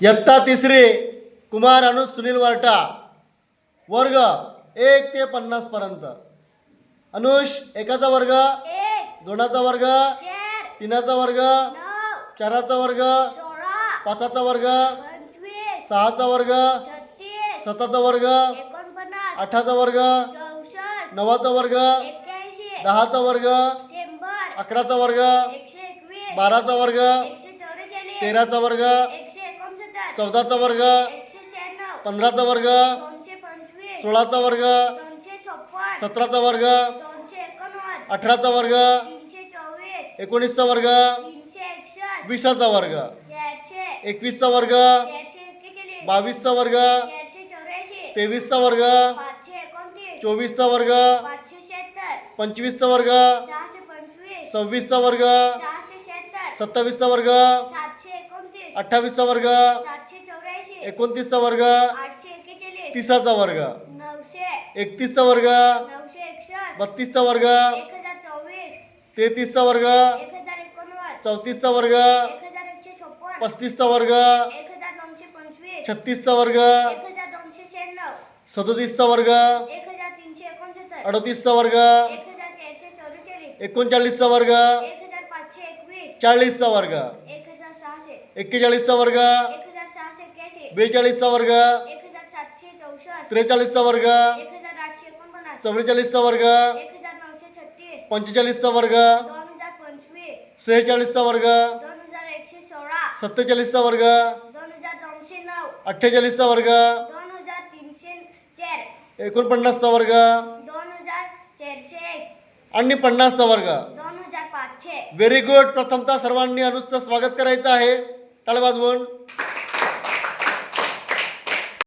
इयत्ता तिसरी कुमार अनुज सुनील वार्टा वर्ग एक ते पन्नास पर्यंत. अनुष एकाचा वर्ग एक दोनाचा वर्ग तीनाचा वर्ग चाराचा वर्ग पाचाचा वर्ग सहाचा वर्ग साताचा वर्ग आठाचा वर्ग नवाचा वर्ग दहाचा वर्ग अकराचा वर्ग बाराचा वर्ग तेराचा वर्ग चौदाचा वर्ग पंधराचा वर्ग सोळाचा वर्ग सतराचा वर्ग अठराचा वर्ग एकोणीसचा वर्ग वीसाचा वर्ग एकवीसचा वर्ग बावीसचा वर्ग तेवीसचा वर्ग चोवीसचा वर्ग पंचवीसचा वर्ग सव्वीसचा वर्ग सत्तावीसचा वर्ग अठ्ठावीसचा वर्ग. सातशे चौऱ्याऐंशी. एकोणतीसचा वर्ग. आठशे तिसाचा वर्ग. नऊशे. एकतीसचा वर्ग. नऊशे एकसष्ट. बत्तीसचा वर्ग. एक हजार चोवीस. तेहतीसचा वर्ग. एक हजार एकोणवद. चौतीसचा वर्ग. एक हजार एकशे छप्पन. पस्तीसचा वर्ग. एक हजार दोनशे पंचवीस. छत्तीसचा वर्ग. एक हजार दोनशे शहाण्णव. सदोतीसचा वर्ग. एक हजार तीनशे एकोणसत्तर. अडतीसचा वर्ग. एक हजार चारशे चौवेचाळीस. एकोणचाळीसचा वर्ग. एक हजार पाचशे एकवीस. चाळीसचा वर्ग. एक्केचाळीसचा वर्ग. एक हजार सहाशे एक्याऐंशी बेचाळीसचा वर्ग. एक हजार सातशे चौसष्ट. त्रेचाळीसचा वर्ग. एक हजार आठशे एकोणपन्नास. चव्वेचाळीसचा वर्ग. एक हजार नऊशे छत्तीस. पंचेचाळीसचा वर्ग. दोन हजार पंचवीस. सेहेचाळीसचा वर्ग. दोन हजार एकशे सोळा. सत्तेचाळीसचा वर्ग. दोन हजार दोनशे नऊ. अठ्ठेचाळीसचा वर्ग. दोन हजार तीनशे चार. एकोणपन्नासचा वर्ग. दोन हजार चारशे एक. आणि पन्नासचा वर्ग. दोन हजार पाचशे. व्हेरी गुड प्रथमतः सर्वांनी अनुजचं स्वागत करायचं आहे. তাহলে বাজবন